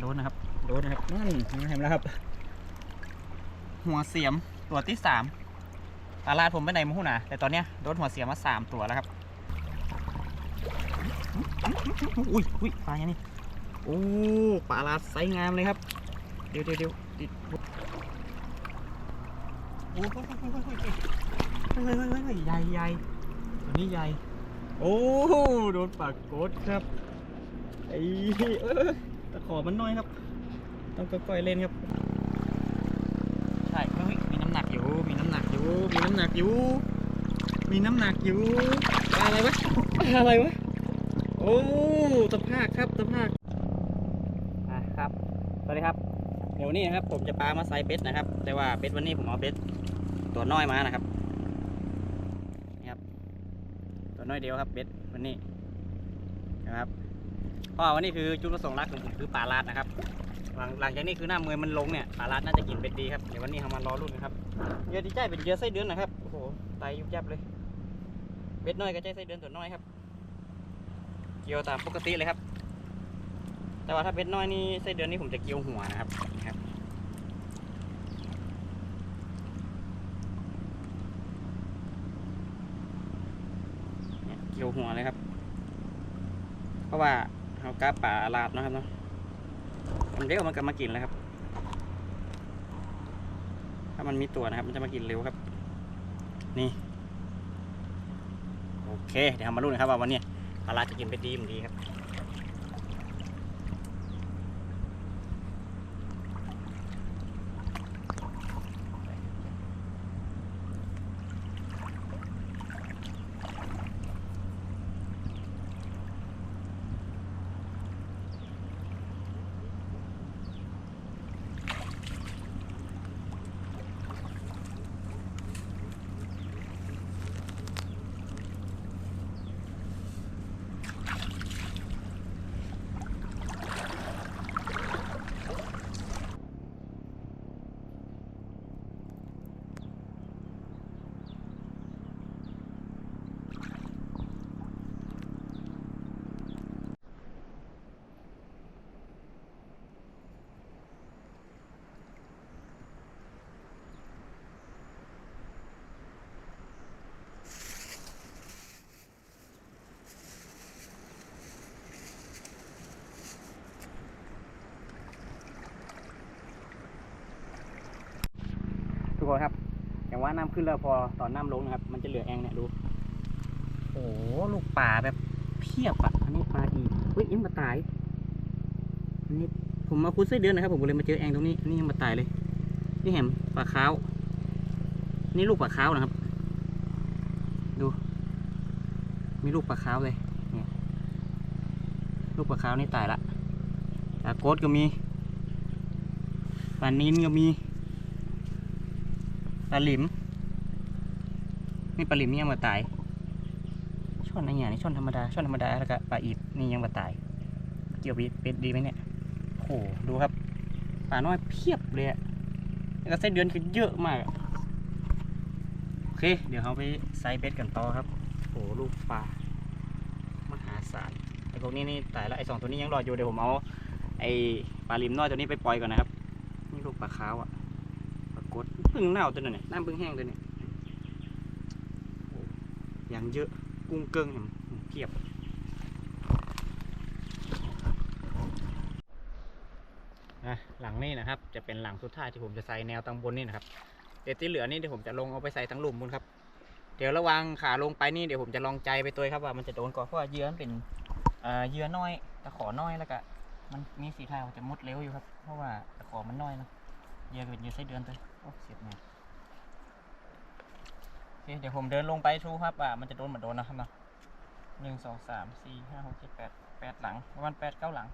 โดนนะครับ โดนนะครับนั่นเห็นแล้วครับ หัวเสียมตัวที่สามตาลาดผมไปไหนมาหูนะแต่ตอนเนี้ยโดนหัวเสียมมาสามตัวแล้วครับ อุ้ยอุ้ยปลาอย่างนี้โอ้ปลาลาดไซงามเลยครับ เดี๋ยวเดี๋ยวเดี๋ยวติดโอ้ยใหญ่ใหญ่ตัวนี้ใหญ่ โอ้ โดนปากกดครับไอ้ ตะขอมันน้อยครับ ต้องค่อยๆเล่นครับ ใช่เฮ้ยมีน้ำหนักอยู่ มีน้ำหนักอยู่ มีน้ำหนักอยู่ มีน้ำหนักอยู่ปลาอะไรวะปลาอะไรวะ โอ้ตะภาคครับตะภาคอะครับ สวัสดีครับ เดี๋ยววันนี้นะครับ ผมจะปลามาใส่เบ็ดนะครับ แต่ว่าเบ็ดวันนี้ผมเอาเบ็ดตัวน้อยมานะครับ นี่ครับ ตัวน้อยเดียวครับเบ็ดวันนี้นะครับ พราะว่าวันนี้คือจุดประสงค์หลักของผมคือปลาลาดนะครับหลังหลังจากนี้คือหน้ามือมันลงเนี่ยปลาลาดน่าจะกินเบ็ดดีครับเดี๋ยววันนี้เรามารอรุ่นนะครับเยอะที่ใจเป็นเยอะไส้เดือนนะครับโอ้โหไตยุบยับเลยเบ็ดน้อยก็ใจไส้เดือนตัวน้อยครับ เกี่ยวตามปกติเลยครับ แต่ว่าถ้าเบ็ดน้อยนี่ไส้เดือนนี่ผมจะเกี่ยวหัวนะครับครับเกี่ยวหัวเลยครับ เพราะว่า กาป่าลาดนะครับเนาะมันเร็วมันก็มากินแล้วครับ ถ้ามันมีตัวนะครับ มันจะมากินเร็วครับ นี่ โอเค เดี๋ยวมาลุ้นนะครับว่าวันนี้ปลาลาดจะกินไปดีมดีครับ อย่างว่าน้ำขึ้นแล้วพอตอนน้ำลงนะครับ มันจะเหลือแองเนี่ยดูโอ้โหลูกป่าแบบเพียบอะอันนี้ปลาอีกเฮ้ยยังมมาตายอันนี้ผมมาคุดไส้เดือนนะครับ ผมเลยมาเจอแองตรงนี้อันนี้ยังมาตายเลยนี่แหมปลาขาวนี่ลูกปลาขาวนะครับ ดู มีลูกปลาขาวเลยเนี่ยลูกปลาขาวนี่ตายละปลาโกดก็มีปลานินก็มี ปลาหลิม นี่ปลาหลิมนี่ยังมาตาย ช่อนอะไรอย่างนี้ช่อนธรรมดา ช่อนธรรมดาแล้วก็ปลาอีดนี่ยังมาตาย เกี่ยวบีเป็ดดีไหมเนี่ยโอ้โหดูครับปลาน้อยเพียบเลยอะแล้วก็ไส้เดือนคือเยอะมาก โอเค เดี๋ยวเราไปไซส์เบ็ดกันต่อครับโอ้โหลูกปลามหาศาลไอ้พวกนี้นี่ตายแล้วไอ้สองตัวนี้ยังรออยู่เดี๋ยวผมเอาไอ้ปลาลิมน้อยตัวนี้ไปปล่อยก่อนนะครับ นี่ลูกปลาขาวอะ พึ่งเน่าตัวนึงเนี่ยน้ำพึ่งแห้งตัวนี้อ้ยังเยอะกุ้งเกิงเห็นเพียบนะหลังนี้นะครับ จะเป็นหลังสุดท้ายที่ผมจะใส่แนวตังบนนี่นะครับเดี๋ยวที่เหลือนี่เดี๋ยวผมจะลงเอาไปใส่ทั้งหลุมบนครับ เดี๋ยวระหวังขาลงไปนี่เดี๋ยวผมจะลองใจไปตัวครับว่ามันจะโดนก่อนเพราะว่าเยื่อมันเป็นเยื่อน้อยตะขอน้อยแล้วก็มันมีสีทาจะมุดเร็วอยู่ครับ เพราะว่าตะขอมันน้อยนะ เหยื่อก็เป็นเยื่อไส้เดือนเลยโอ้เสียบแม่โอเคเดี๋ยวผมเดินลงไปชูครับว่ามันจะโดนเหมือนโดนนะครับเนาะหนึ่งสองสามสี่ห้าหกเจ็ดแปดแปดหลังประมาณแปดเก้าหลัง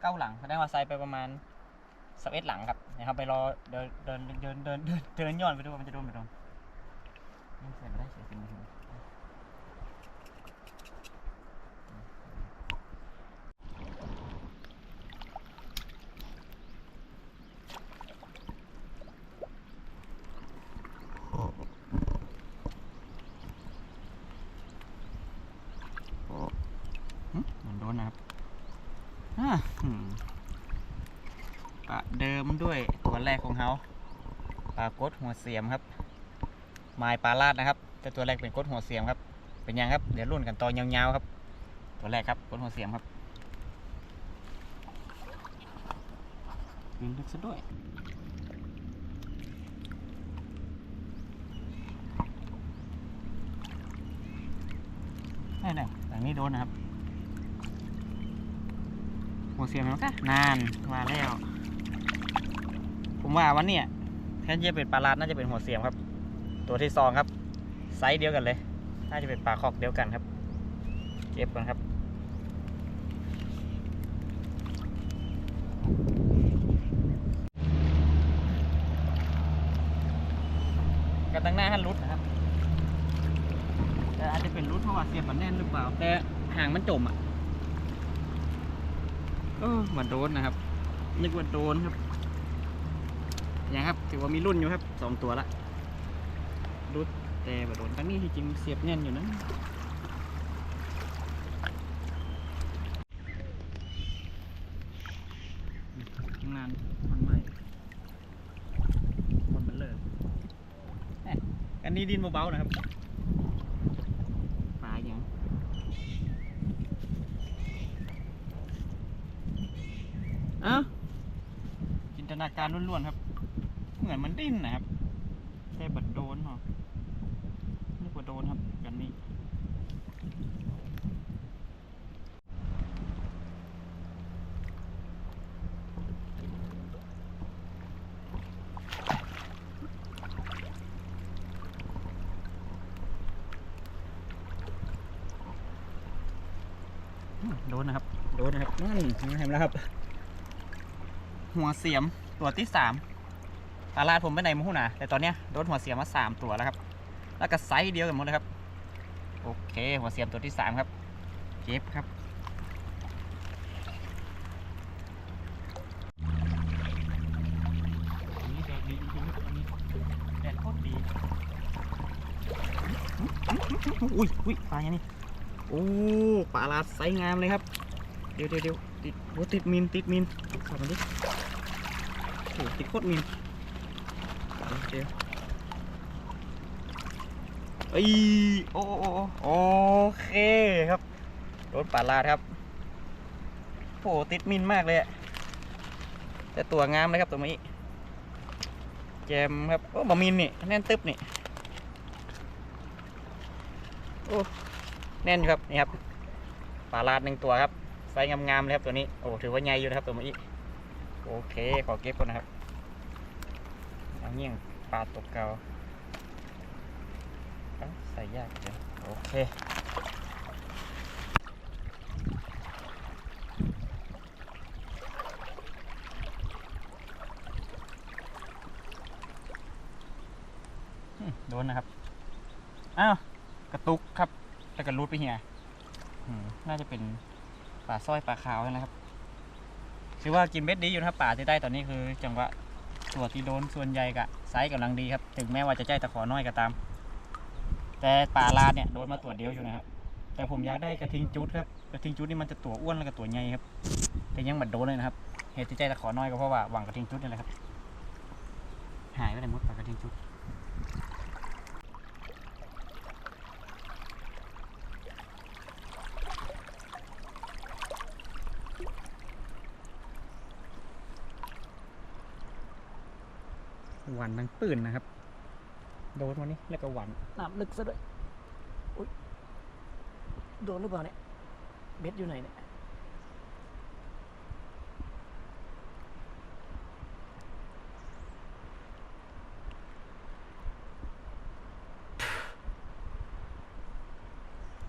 เก้าหลังแสดงว่าใส่ไปประมาณสเอ็ดหลังครับนะครับไปรอเดินเดินเดินเดินเดินเดินย้อนไปดูว่ามันจะโดนไหมโดนนี่ใส่ไม่ได้ใส่เป็นมือหึมันโดนนะครับอ่าอืม ประเดิมด้วยตัวแรกของเขาปลากดหัวเสียมครับไม้ปลาลาดนะครับ แต่ตัวแรกเป็นกดหัวเสียมครับ เป็นยังครับเดี๋ยวรุ่นกันตอนยาวๆครับ ตัวแรกครับกดหัวเสียมครับยืนลึกซะด้วยนี่นแต่นี้โดนนะครับหัวเสียมแล้วก็นานมาแล้ว ผมว่าวันเนี้ยแทนที่จะเป็นปลาลาดน่าจะเป็นหัวเสียมครับ ตัวที่สองครับ ไซส์เดียวกันเลย น่าจะเป็นปลาคอกเดียวกันครับ เก็บก่อนครับกันตั้งหน้าให้รุดนะครับ แต่อาจจะเป็นรุดเพราะว่าเสียบมันแน่นหรือเปล่า แต่หางมันจมอะเออมันโดนนะครับ นึกว่าโดนครับ ยังครับ ถือว่ามีรุ่นอยู่ครับสองตัวละรุดแต่บ่โดนตั้งนี้ที่จริงเสียบแน่นอยู่นะงานมันใหม่คนมันเลิกอันนี้ดินเบาๆนะครับปลาอย่างเอ้าจินตนาการล้วนๆครับ เหมือนมันดิ้นนะครับแต่บัดโดนเหรอนึกว่าโดนครับกันนี้โดนนะครับ โดนนะครับ นั่นเห็นแล้วครับ หัวเสียมตัวที่สาม ปลาลาดผมไปไหนมาหูนะแต่ตอนเนี้ยโดนหัวเสียมมาสามตัวแล้วครับ แล้วก็ไซส์เดียวกันหมดเลยครับ โอเค หัวเสียมตัวที่สามครับ เก็บครับอันนี้แดดดีจริงๆครับอันนี้แดดโคตรดีอุ้ยอุ้ยปลาอย่างนี้โอ้ปลาลาดไซส์งามเลยครับ เดี๋ยวเดี๋ยวเดี๋ยวติดโอ้ติดมินติดมินขอมาดิโอ้ติดโคตรมิน เคเอ้ยโอ้โอ้โอเคครับ รถปลาลาดครับโอ้ติดมินมากเลยอะแต่ตัวงามเลยครับตัวนี้แจมครับโอ้บะมินนี่แน่นตึ๊บนี่โอ้แน่นครับนี่ครับปลาลาดหนึ่งตัวครับไซส์งามๆเลยครับตัวนี้โอ้ถือว่าใหญ่อยู่นะครับตัวนี้โอเคขอเก็บก่อนนะครับเอาเงี้ยง ปลาตกเกาใส่ยากเลยโอเคโดนนะครับ อ้าว กระตุกครับแล้วก็รูดไปเหียน่าจะเป็นปลาสร้อยปลาขาวนั่นแหละครับถือว่ากินเบ็ดดีอยู่นะครับป่าที่ได้ตอนนี้คือ จังหวะตัวที่โดนส่วนใหญ่กะ ไซส์กำลังดีครับ ถึงแม้ว่าจะใจตะขอน้อยก็ตาม แต่ป่าลาดเนี่ยโดนมาตัวเดียวอยู่นะครับ แต่ผมอยากได้กระทิงจุดครับ กระทิงจุดนี่มันจะตัวอ้วนแล้วก็ตัวใหญ่ครับ แต่ยังบัดโดนเลยนะครับ เหตุที่ใจตะขอน้อยก็เพราะว่าหวังกระทิงจุดนี่แหละครับ หายไปไหนหมดปกระทิงจุด วันทั้งปืนนะครับ โดนวันนี้แล้วก็หวันน้ำลึกซะด้วยอุ๊ยโดนหรือเปล่าเนี่ยเบ็ดอยู่ไหนเนี่ย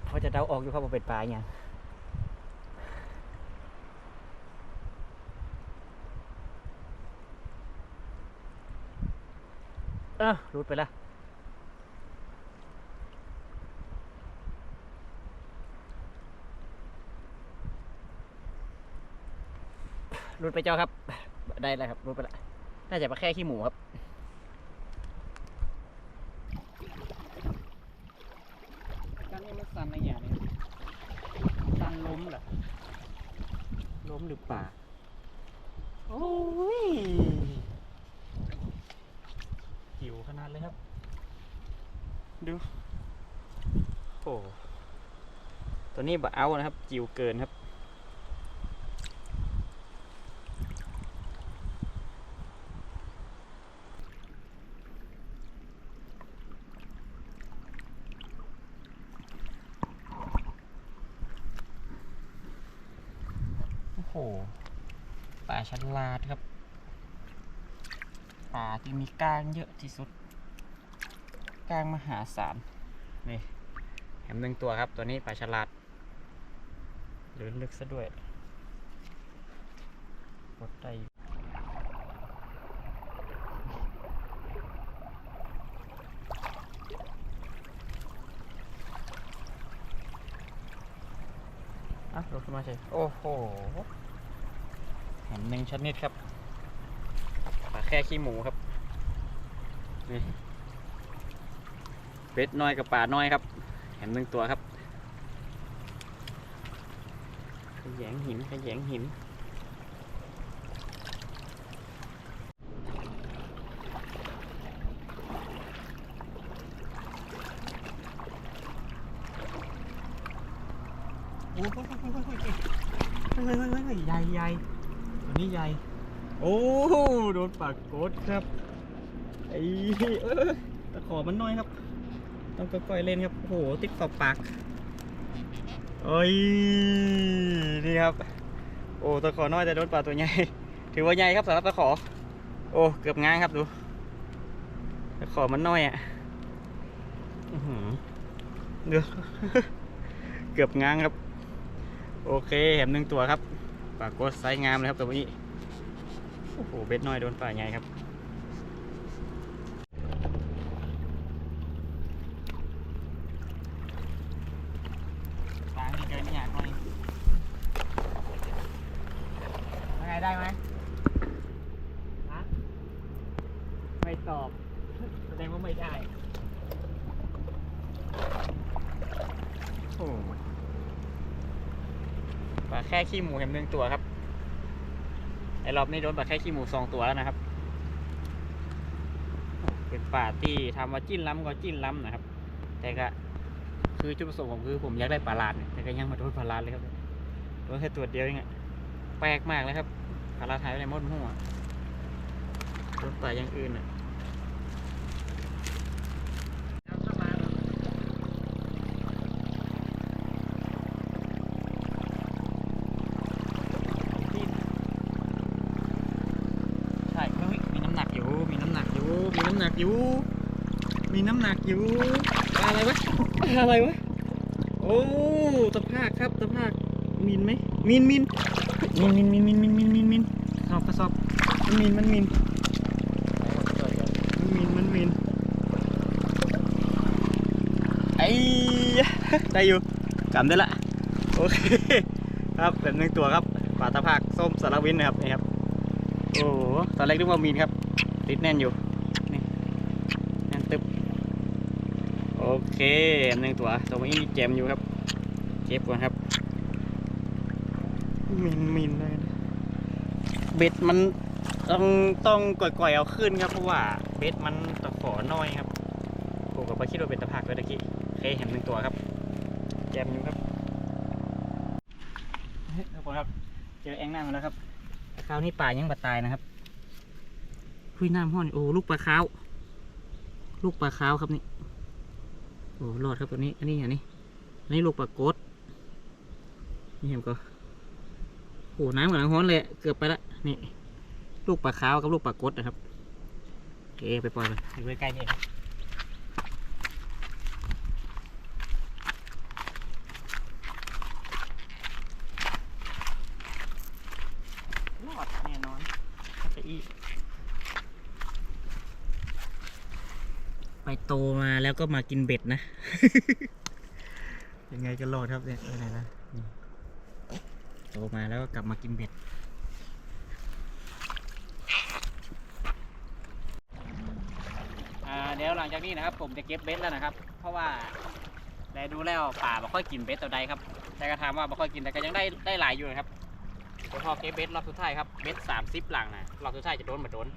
พอจะเดาออกอยู่ครับว่าเป็นปลาอย่าง ออรูดไปละรูดไปเจ้าครับ ได้แล้วครับรูดไปละน่าจะมาแค่ขี้หมูครับการนี้มันสั่นในอย่างนี้สั่นล้มเหรอล้มหรือเปล่าโอ้โอ้ยหิวข นาดเลยครับ ดูโอ้ตัวนี้บะเอานะครับ จิ๋วเกินครับ โอ้โหป่าฉลาดครับป่าที่มีก้างเยอะที่สุด ก้างมหาศาล นี่แหมหนึ่งตัวครับ ตัวนี้ป่าฉลาดหรือลึกซะด้วยกดได้อยู่อะลงขึ้นมาใช่โอ้โหแหมหนึ่งชนิดครับป่าแค่ขี้หมูครับนี่ เป็ดน้อยกับป่าน้อยครับแหมหนึ่งตัวครับขยงหินขยงหินโอ้ยใหญ่ใหญ่ตัวนี้ใหญ่ โอ้โดนปากโกดครับไอ้เอ้ยตะขอมันน้อยครับ ต้องค่อยๆเล่นครับ โอ้โห ติดขอบปากเอ้ย นี่ครับ โอ้ตะขอน้อยแต่โดนปลาตัวใหญ่ ถือว่าใหญ่ครับสำหรับตะขอ โอ้ เกือบง้างครับดู ตะขอมันน้อยอะอื้อหือเกือบง้างครับ โอเค แหมหนึ่งตัวครับปลากดไซส์งามเลยครับตัวนี้ โอ้โห เบ็ดน้อยโดนปลาใหญ่ครับ ปลาที่เกินอยากหน่อยยังไงได้ไหมฮะไม่ ตอบ แสดงว่าไม่ได้ โอ้ยปลาแค่ขี้หมูเห็นหนึ่งตัวครับ ไอ้รอบนี้โดนปลาแค่ขี้หมูสองตัวแล้วนะครับ เป็นป่าที่ทำว่าจิ้นล้ำก็จิ้นล้ำนะครับ แต่ก็คือจุดประสงค์ผมคือผมอยากได้ปลาลาดเนี่ยแต่ก็ยังมาโดนปลาลาดเลยครับ โดนแค่ตัวเดียวเองอะแปลกมากเลยครับปลาลาดหายไปในมดหัวโดนปลาอย่างอื่นอะใช่เฮ้ยมีน้ำหนักอยู่ มีน้ำหนักอยู่ มีน้ำ หนักอยู่ มีน้ำหนักอยู่ ปลาอะไรวะ ปลาอะไรวะ โอ้ตะภาคครับตะภาคมินไหมมินมินมินมินมินมินมินมินมินมินสอบกระสอบมันมินมันมินมันมินมันมินไอ้ยะได้อยู่กำได้ละโอเคครับแบบหนึ่งตัวครับปลาตะภาคส้มสารวินนะครับนี่ครับโอ้โหตอนแรกนึกว่ามินครับ ติดแน่นอยู่นี่แน่นตึบ โอ เคอันหนึ่งตัว ตัวนี้มีแจมอยู่ครับ เก็บก่อนครับมินมินเลยนะเบ็ดมันต้องต้องก่อยๆเอาขึ้นครับเพราะว่าเบ็ดมันตะขอน้อยครับผมกับไปคิดว่าเป็นตะภาคเลยตะกี้โอเคเห็นหนึ่งตัวครับแจมอยู่ครับเฮ้ยทุกคนครับ เจอแองน้ำมาแล้วครับคราวนี้ป่ายังบัดตายนะครับคุยน้ำห้อนโอ้ลูกปลาขาว ลูกปลาขาวครับนี่ โอ้รอดครับตัวนี้ อันนี้อันนี้ อันนี้ลูกปลากดนี่เห็นก็โอ้น้ำกำลังฮ้อนเลย เกือบไปละ นี่ ลูกปลาขาวกับลูกปลากดนะครับโอเคไปปล่อยมันอยู่ใกล้ๆนี่เองรอดแน่นอนจะอีไปโตมา แล้วก็มากินเบ็ดนะ ยังไงก็รอดครับเนี่ยไปไหนนะนี่โตมาแล้วก็กลับมากินเบ็ด อ่าเดี๋ยวหลังจากนี้นะครับ ผมจะเก็บเบ็ดแล้วนะครับ เพราะว่าได้ดูแล้วป่าบ่ค่อยกินเบ็ดตัวใดครับ แต่ก็ถามว่าบ่ค่อยกินแต่ก็ยังได้ได้หลายอยู่นะครับตัวพอเก็บเบ็ดรอบสุดท้ายครับ เบ็ดสามสิบหลังนะรอบสุดท้ายจะโดนมาโดน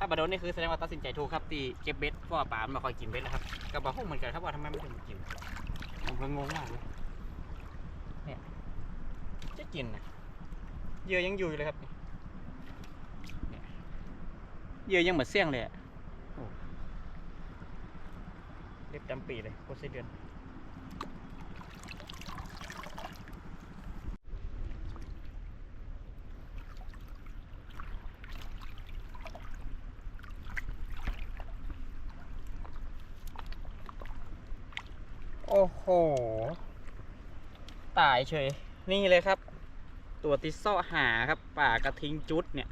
ถ้ามาโดนนี่คือแสดงว่าตัดสินใจถูกครับที่เก็บเบ็ดเพราะว่าปลามันไม่ค่อยกินเบ็ดนะครับก็บอกเหมือนกันครับว่าทำไมไม่ถึงกินผมก็งงมากเลยเนี่ยจะกินนะเหยื่อยังอยู่อยู่เลยครับเนี่ยเหยื่อยังเหมือนเสี่ยงเลยอะโอ้เล็บจำปีเลยโคตรไส้เดือน ตายเฉย นี่เลยครับ ตัวติดเสาะหาครับป่ากระทิงจุดเนี่ย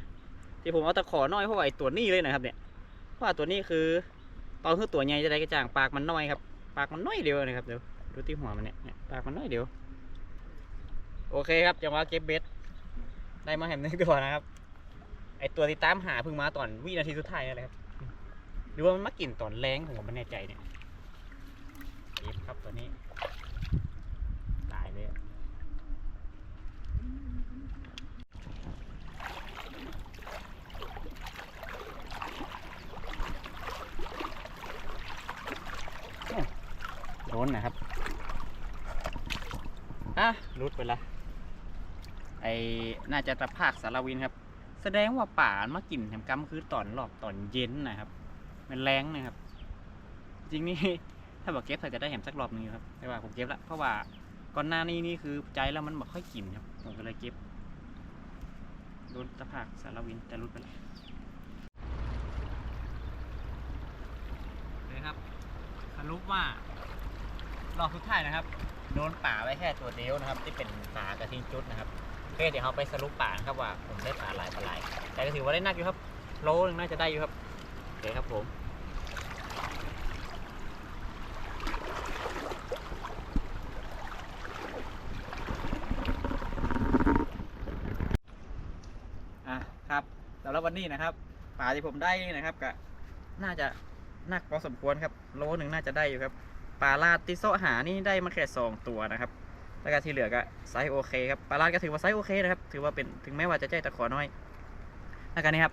ที่ผมเอาตะขอน้อยเพราะว่าไอตัวนี้เลยนะครับเนี่ยเพราะว่าตัวนี้คือตอนคือตัวใหญ่จะได้กระจ่างปากมันน้อยครับ ปากมันน้อยเดียวนะครับเดี๋ยวดูที่หัวมันเนี่ยเนี่ยปากมันน้อยเดียว โอเคครับจังหวะเก็บเบ็ดได้มาแหมหนึ่งตัวนะครับ ไอตัวที่ตามหาเพิ่งมาตอนวินาทีสุดท้ายนั่นแหละครับหรือว่ามันมากินตอนแรงผมก็ไม่แน่ใจเนี่ยเก็บครับตัวนี้ ตายเลยอะโอ้โด นนะครับอะรุดไปละไอน่าจะตะภาคสารวินครับ แสดงว่าป่ามันมากินแถมกำคือตอนรอบตอนเย็นนะครับมันแรงนะครับ จริงนี่ถ้าบอกเก็บถ้าจะได้แหมสักรอบหนึงครับแต่ว่าผมเก็บละเพราะว่าก่อนหน้านี้นี่คือใจแล้วมันไม่ค่อยกินครับผมก็เลยเก็บโดนตะภาคสารวินแต่รุดไปล้วเลยครับสรุปว่า รอบสุดท้ายนะครับโดนป่าไว้แค่ตัวเดียวนะครับ ที่เป็นป่ากระทิงจุดนะครับโอเคเดี๋ยวเราไปสรุปป่านะครับว่าผมได้ป่าหลายปลาหลายแต่ก็ถือว่าได้นักอยู่ครับโลนึงน่าจะได้อยู่ครับโอเคครับผมอะครับสำหรับวันนี้นะครับปลาที่ผมได้นี่นะครับก็น่าจะนักพอสมควรครับ โลหนึ่งน่าจะได้อยู่ครับ ปลาลาดติโซะหานี่ได้มาแค่สองตัวนะครับ แล้วก็ที่เหลือก็ไซส์โอเคครับปลาลาดก็ถือว่าไซส์โอเคนะครับ ถือว่าเป็นถึงแม้ว่าจะใจตะขอน้อย แล้วกันนี่ครับ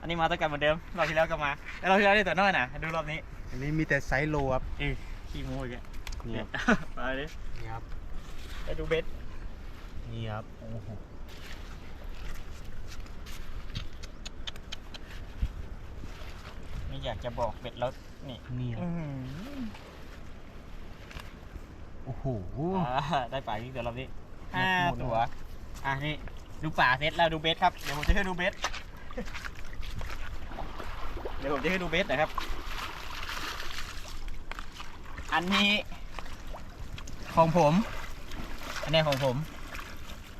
อันนี้มาตะกันเหมือนเดิม รอบที่แล้วก็มา แล้วรอบที่แล้วได้ตัวน้อยนะดูรอบนี้ อันนี้มีแต่ไซส์โลครับเออขี้โม้อีกแล้วนี่ครับไปเลยนี่ครับไปดูเบ็ดนี่ครับโอ้โหไม่อยากจะบอกเบ็ดแล้วนี่นี่ครับอื้อหือ โอ้โห อ่าได้ป่าอีกเดี๋ยวรอบนี้หมดห้าหมดแล้วตัว อะนี่ดูป่าเสร็จแล้วดูเบสครับ เดี๋ยวผมจะให้ดูเบส เดี๋ยวผมจะให้ดูเบสนะครับ อันนี้ของผม อันนี้ของผม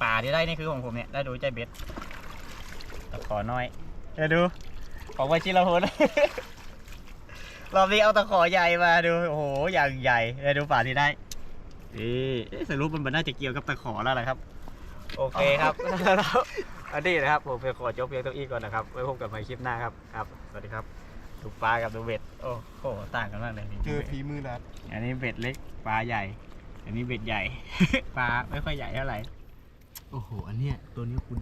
ป่าที่ได้นี่คือของผมเนี่ย ได้ดูใจเบสตะขอน้อย เดี๋ยวดู ของไวชิลาโฮนรอบนี้เอาตะขอใหญ่มาดู โอ้โห อย่างใหญ่เดี๋ยวดูป่าที่ได้ นี่เอ๊ะสรุปมันมันน่าจะเกี่ยวกับตะขอแล้วแหละครับ โอเคครับ แล้วอันนี้นะครับ ผมจะขอจบเพียงเท่านี้ก่อนนะครับ ไว้พบกันใหม่คลิปหน้าครับ ครับ สวัสดีครับดูปลากับดูเบ็ด โอ้โห ต่างกันมากเลยนี่เจอฝีมือรัดอันนี้เบ็ดเล็ก ปลาใหญ่ อันนี้เบ็ดใหญ่ ปลาไม่ค่อยใหญ่เท่าไหร่ โอ้โห อันเนี้ยตัวนี้คุณ